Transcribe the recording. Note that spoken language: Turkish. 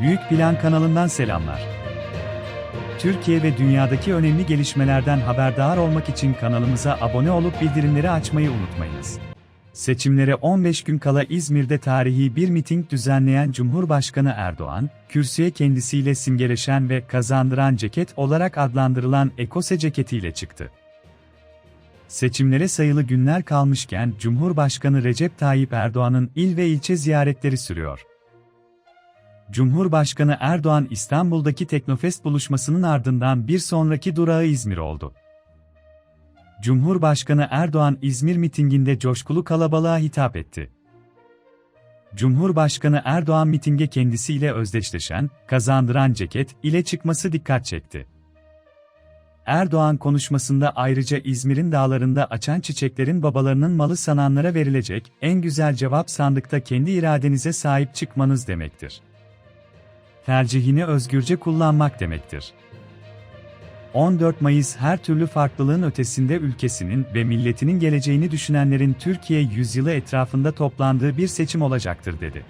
Büyük Plan kanalından selamlar. Türkiye ve dünyadaki önemli gelişmelerden haberdar olmak için kanalımıza abone olup bildirimleri açmayı unutmayınız. Seçimlere 15 gün kala İzmir'de tarihi bir miting düzenleyen Cumhurbaşkanı Erdoğan, kürsüye kendisiyle simgeleşen ve kazandıran ceket olarak adlandırılan ekose ceketiyle çıktı. Seçimlere sayılı günler kalmışken Cumhurbaşkanı Recep Tayyip Erdoğan'ın il ve ilçe ziyaretleri sürüyor. Cumhurbaşkanı Erdoğan İstanbul'daki Teknofest buluşmasının ardından bir sonraki durağı İzmir oldu. Cumhurbaşkanı Erdoğan İzmir mitinginde coşkulu kalabalığa hitap etti. Cumhurbaşkanı Erdoğan mitinge kendisiyle özdeşleşen, kazandıran ceket ile çıkması dikkat çekti. Erdoğan konuşmasında ayrıca İzmir'in dağlarında açan çiçeklerin babalarının malı sananlara verilecek en güzel cevap sandıkta kendi iradenize sahip çıkmanız demektir. Tercihini özgürce kullanmak demektir. 14 Mayıs her türlü farklılığın ötesinde ülkesinin ve milletinin geleceğini düşünenlerin Türkiye yüzyılı etrafında toplandığı bir seçim olacaktır dedi.